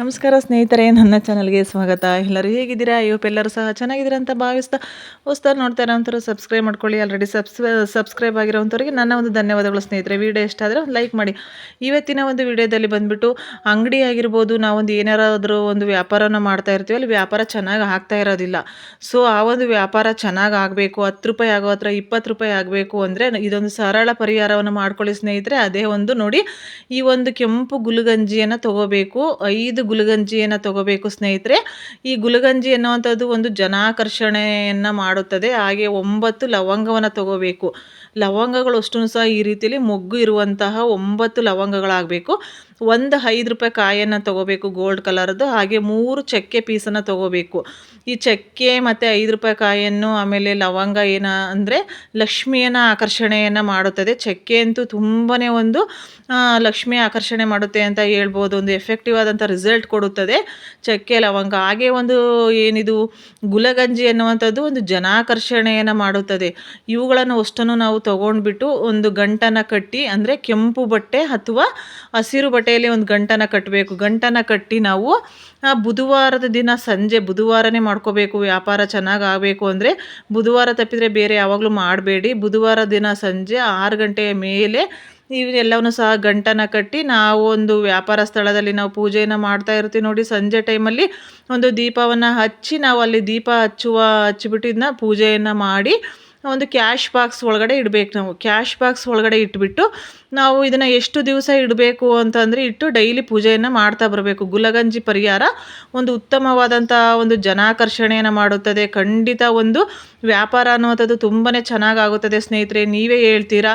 ನಮಸ್ಕಾರ ಸ್ನೇಹಿತರೆ, ನನ್ನ ಚಾನಲ್ಗೆ ಸ್ವಾಗತ. ಎಲ್ಲರೂ ಹೇಗಿದ್ದೀರಾ? ಇವತ್ತು ಎಲ್ಲರೂ ಸಹ ಚೆನ್ನಾಗಿದ್ದೀರಾ ಅಂತ ಭಾವಿಸ್ತಾ ಹೊಸ್ದಾಗಿ ನೋಡ್ತಾ ಇರೋಂಥವ್ರು ಸಬ್ಸ್ಕ್ರೈಬ್ ಮಾಡ್ಕೊಳ್ಳಿ. ಆಲ್ರೆಡಿ ಸಬ್ಸ್ ಸಬ್ಸ್ಕ್ರೈಬ್ ಆಗಿರೋಂಥವ್ರಿಗೆ ನನ್ನ ಒಂದು ಧನ್ಯವಾದಗಳು ಸ್ನೇಹಿತರೆ. ವಿಡಿಯೋ ಇಷ್ಟ ಆದರೆ ಲೈಕ್ ಮಾಡಿ. ಇವತ್ತಿನ ಒಂದು ವಿಡಿಯೋದಲ್ಲಿ ಬಂದುಬಿಟ್ಟು ಅಂಗಡಿ ಆಗಿರ್ಬೋದು ನಾವೊಂದು ಏನಾರಾದರೂ ಒಂದು ವ್ಯಾಪಾರನ ಮಾಡ್ತಾ ಇರ್ತೀವಿ, ಅಲ್ಲಿ ವ್ಯಾಪಾರ ಚೆನ್ನಾಗಿ ಆಗ್ತಾ ಇರೋದಿಲ್ಲ. ಸೊ ಆ ಒಂದು ವ್ಯಾಪಾರ ಚೆನ್ನಾಗಿ ಆಗಬೇಕು, ಹತ್ತು ರೂಪಾಯಿ ಆಗೋ ಹತ್ರ ಇಪ್ಪತ್ತು ರೂಪಾಯಿ ಆಗಬೇಕು ಅಂದರೆ ಇದೊಂದು ಸರಳ ಪರಿಹಾರವನ್ನು ಮಾಡ್ಕೊಳ್ಳಿ ಸ್ನೇಹಿತರೆ. ಅದೇ ಒಂದು ನೋಡಿ, ಈ ಒಂದು ಕೆಂಪು ಗುಲ್ಗಂಜಿಯನ್ನು ತಗೋಬೇಕು. ಐದು ಗುಲಗಂಜಿಯನ್ನು ತಗೋಬೇಕು ಸ್ನೇಹಿತರೆ. ಈ ಗುಲಗಂಜಿ ಅನ್ನುವಂಥದ್ದು ಒಂದು ಜನಾಕರ್ಷಣೆಯನ್ನು ಮಾಡುತ್ತದೆ. ಹಾಗೆ ಒಂಬತ್ತು ಲವಂಗವನ್ನು ತಗೋಬೇಕು. ಲವಂಗಗಳು ಅಷ್ಟು ಸಹ ಈ ರೀತಿಯಲ್ಲಿ ಮೊಗ್ಗು ಇರುವಂತಹ ಒಂಬತ್ತು ಲವಂಗಗಳಾಗಬೇಕು. ಒಂದು ಐದು ರೂಪಾಯಿ ಕಾಯನ್ನು ತೊಗೋಬೇಕು ಗೋಲ್ಡ್ ಕಲರ್ದು ಹಾಗೆ ಮೂರು ಚಕ್ಕೆ ಪೀಸನ್ನು ತೊಗೋಬೇಕು. ಈ ಚಕ್ಕೆ ಮತ್ತು ಐದು ರೂಪಾಯಿ ಕಾಯನ್ನು ಆಮೇಲೆ ಲವಂಗ ಏನ ಅಂದರೆ ಲಕ್ಷ್ಮಿಯನ್ನು ಆಕರ್ಷಣೆಯನ್ನು ಮಾಡುತ್ತದೆ. ಚಕ್ಕೆ ಅಂತೂ ತುಂಬಾ ಒಂದು ಲಕ್ಷ್ಮಿ ಆಕರ್ಷಣೆ ಮಾಡುತ್ತೆ ಅಂತ ಹೇಳ್ಬೋದು. ಒಂದು ಎಫೆಕ್ಟಿವ್ ಆದಂಥ ರಿಸಲ್ಟ್ ಕೊಡುತ್ತದೆ. ಚಕ್ಕೆ, ಲವಂಗ, ಹಾಗೆ ಒಂದು ಏನಿದು, ಗುಲಗಂಜಿ ಅನ್ನುವಂಥದ್ದು ಒಂದು ಜನಾಕರ್ಷಣೆಯನ್ನು ಮಾಡುತ್ತದೆ. ಇವುಗಳನ್ನು ಅಷ್ಟನ್ನು ನಾವು ತೊಗೊಂಡ್ಬಿಟ್ಟು ಒಂದು ಗಂಟನ್ನು ಕಟ್ಟಿ ಅಂದರೆ ಕೆಂಪು ಬಟ್ಟೆ ಅಥವಾ ಹಸಿರು ಬಟ್ಟೆಯಲ್ಲಿ ಒಂದು ಗಂಟನ ಕಟ್ಟಬೇಕು ಗಂಟನ ಕಟ್ಟಿ ನಾವು ಬುಧವಾರದ ದಿನ ಸಂಜೆ ಬುಧವಾರನೇ ಮಾಡ್ಕೋಬೇಕು. ವ್ಯಾಪಾರ ಚೆನ್ನಾಗಿ ಆಗಬೇಕು ಅಂದರೆ ಬುಧವಾರ ತಪ್ಪಿದರೆ ಬೇರೆ ಯಾವಾಗಲೂ ಮಾಡಬೇಡಿ. ಬುಧವಾರ ದಿನ ಸಂಜೆ ಆರು ಗಂಟೆಯ ಮೇಲೆ ಇವನ್ನೆಲ್ಲವನ್ನೂ ಸಹ ಗಂಟನ ಕಟ್ಟಿ ನಾವು ಒಂದು ವ್ಯಾಪಾರ ಸ್ಥಳದಲ್ಲಿ ನಾವು ಪೂಜೆಯನ್ನು ಮಾಡ್ತಾ ಇರ್ತೀವಿ ನೋಡಿ. ಸಂಜೆ ಟೈಮಲ್ಲಿ ಒಂದು ದೀಪವನ್ನು ಹಚ್ಚಿ ನಾವು ಅಲ್ಲಿ ದೀಪ ಹಚ್ಚುವ ಹಚ್ಚಿಬಿಟ್ಟಿದ್ದನ್ನ ಪೂಜೆಯನ್ನು ಮಾಡಿ ಒಂದು ಕ್ಯಾಶ್ ಬಾಕ್ಸ್ ಒಳಗಡೆ ಇಡಬೇಕು ನಾವು. ಕ್ಯಾಶ್ ಬಾಕ್ಸ್ ಒಳಗಡೆ ಇಟ್ಬಿಟ್ಟು ನಾವು ಇದನ್ನು ಎಷ್ಟು ದಿವಸ ಇಡಬೇಕು ಅಂತಂದರೆ ಇಟ್ಟು ಡೈಲಿ ಪೂಜೆಯನ್ನು ಮಾಡ್ತಾ ಬರಬೇಕು. ಗುಲಗಂಜಿ ಪರಿಹಾರ ಒಂದು ಉತ್ತಮವಾದಂಥ ಒಂದು ಜನಾಕರ್ಷಣೆಯನ್ನು ಮಾಡುತ್ತದೆ. ಖಂಡಿತ ಒಂದು ವ್ಯಾಪಾರ ಅನ್ನುವಂಥದ್ದು ತುಂಬಾ ಚೆನ್ನಾಗಾಗುತ್ತದೆ ಸ್ನೇಹಿತರೆ. ನೀವೇ ಹೇಳ್ತೀರಾ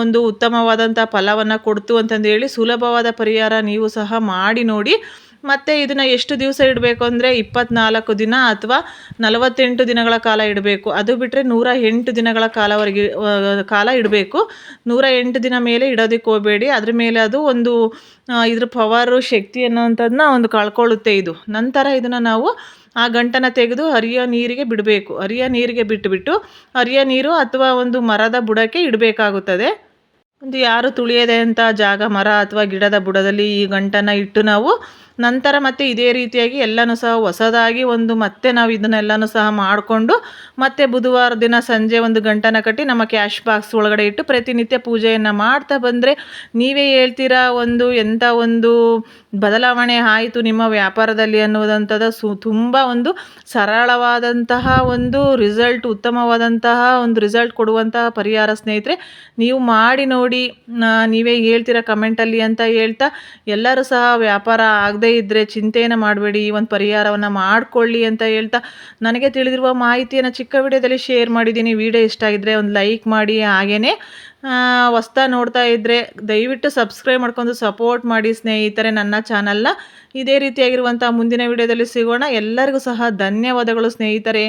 ಒಂದು ಉತ್ತಮವಾದಂಥ ಫಲವನ್ನು ಕೊಡ್ತು ಅಂತಂದು ಹೇಳಿ ಸುಲಭವಾದ ಪರಿಹಾರ ನೀವು ಸಹ ಮಾಡಿ ನೋಡಿ ಮತ್ತು ಇದನ್ನು ಎಷ್ಟು ದಿವಸ ಇಡಬೇಕು ಅಂದರೆ ಇಪ್ಪತ್ನಾಲ್ಕು ದಿನ ಅಥವಾ ನಲವತ್ತೆಂಟು ದಿನಗಳ ಕಾಲ ಇಡಬೇಕು. ಅದು ಬಿಟ್ಟರೆ ನೂರ ಎಂಟು ದಿನಗಳ ಕಾಲವರೆಗೆ ಕಾಲ ಇಡಬೇಕು. ನೂರ ಎಂಟು ದಿನ ಮೇಲೆ ಇಡೋದಕ್ಕೆ ಹೋಗಬೇಡಿ. ಅದ್ರ ಮೇಲೆ ಅದು ಒಂದು ಇದ್ರ ಪವರು ಶಕ್ತಿ ಅನ್ನೋವಂಥದ್ದನ್ನ ಒಂದು ಕಳ್ಕೊಳ್ಳುತ್ತೆ ಇದು. ನಂತರ ಇದನ್ನು ನಾವು ಆ ಗಂಟನ್ನು ತೆಗೆದು ಹರಿಯೋ ನೀರಿಗೆ ಬಿಡಬೇಕು. ಹರಿಯೋ ನೀರಿಗೆ ಬಿಟ್ಟುಬಿಟ್ಟು ಹರಿಯೋ ನೀರು ಅಥವಾ ಒಂದು ಮರದ ಬುಡಕ್ಕೆ ಇಡಬೇಕಾಗುತ್ತದೆ. ಒಂದು ಯಾರು ತುಳಿಯದೆ ಅಂತ ಜಾಗ ಮರ ಅಥವಾ ಗಿಡದ ಬುಡದಲ್ಲಿ ಈ ಗಂಟನ್ನು ಇಟ್ಟು ನಾವು ನಂತರ ಮತ್ತೆ ಇದೇ ರೀತಿಯಾಗಿ ಎಲ್ಲನೂ ಸಹ ಹೊಸದಾಗಿ ಒಂದು ಮತ್ತೆ ನಾವು ಇದನ್ನೆಲ್ಲನೂ ಸಹ ಮಾಡಿಕೊಂಡು ಮತ್ತೆ ಬುಧವಾರ ದಿನ ಸಂಜೆ ಒಂದು ಗಂಟನ ಕಟ್ಟಿ ನಮ್ಮ ಕ್ಯಾಶ್ ಬಾಕ್ಸ್ ಒಳಗಡೆ ಇಟ್ಟು ಪ್ರತಿನಿತ್ಯ ಪೂಜೆಯನ್ನು ಮಾಡ್ತಾ ಬಂದರೆ ನೀವೇ ಹೇಳ್ತೀರಾ ಒಂದು ಎಂಥ ಒಂದು ಬದಲಾವಣೆ ಆಯಿತು ನಿಮ್ಮ ವ್ಯಾಪಾರದಲ್ಲಿ ಅನ್ನುವುದಂಥದ್ದು ಸು ತುಂಬ ಒಂದು ಸರಳವಾದಂತಹ ಒಂದು ರಿಸಲ್ಟ್, ಉತ್ತಮವಾದಂತಹ ಒಂದು ರಿಸಲ್ಟ್ ಕೊಡುವಂತಹ ಪರಿಹಾರ ಸ್ನೇಹಿತರೆ, ನೀವು ಮಾಡಿ ನೋಡಿ ನೀವೇ ಹೇಳ್ತೀರಾ ಕಮೆಂಟಲ್ಲಿ ಅಂತ ಹೇಳ್ತಾ ಎಲ್ಲರೂ ಸಹ ವ್ಯಾಪಾರ ಆಗದೆ ಇದ್ದರೆ ಚಿಂತೆಯನ್ನು ಮಾಡಬೇಡಿ ಈ ಒಂದು ಪರಿಹಾರವನ್ನು ಮಾಡಿಕೊಳ್ಳಿ ಅಂತ ಹೇಳ್ತಾ ನನಗೆ ತಿಳಿದಿರುವ ಮಾಹಿತಿಯನ್ನು ಚಿಕ್ಕ ವಿಡಿಯೋದಲ್ಲಿ ಶೇರ್ ಮಾಡಿದ್ದೀನಿ. ವಿಡಿಯೋ ಇಷ್ಟ ಆಗಿದ್ದರೆ ಒಂದು ಲೈಕ್ ಮಾಡಿ ಹಾಗೆಯೇ ಹೊಸ್ತಾ ನೋಡ್ತಾ ಇದ್ದರೆ ದಯವಿಟ್ಟು ಸಬ್ಸ್ಕ್ರೈಬ್ ಮಾಡ್ಕೊಂಡು ಸಪೋರ್ಟ್ ಮಾಡಿ ಸ್ನೇಹಿತರೆ ನನ್ನ ಚಾನಲ್ನ. ಇದೇ ರೀತಿಯಾಗಿರುವಂಥ ಮುಂದಿನ ವಿಡಿಯೋದಲ್ಲಿ ಸಿಗೋಣ. ಎಲ್ಲರಿಗೂ ಸಹ ಧನ್ಯವಾದಗಳು ಸ್ನೇಹಿತರೆ.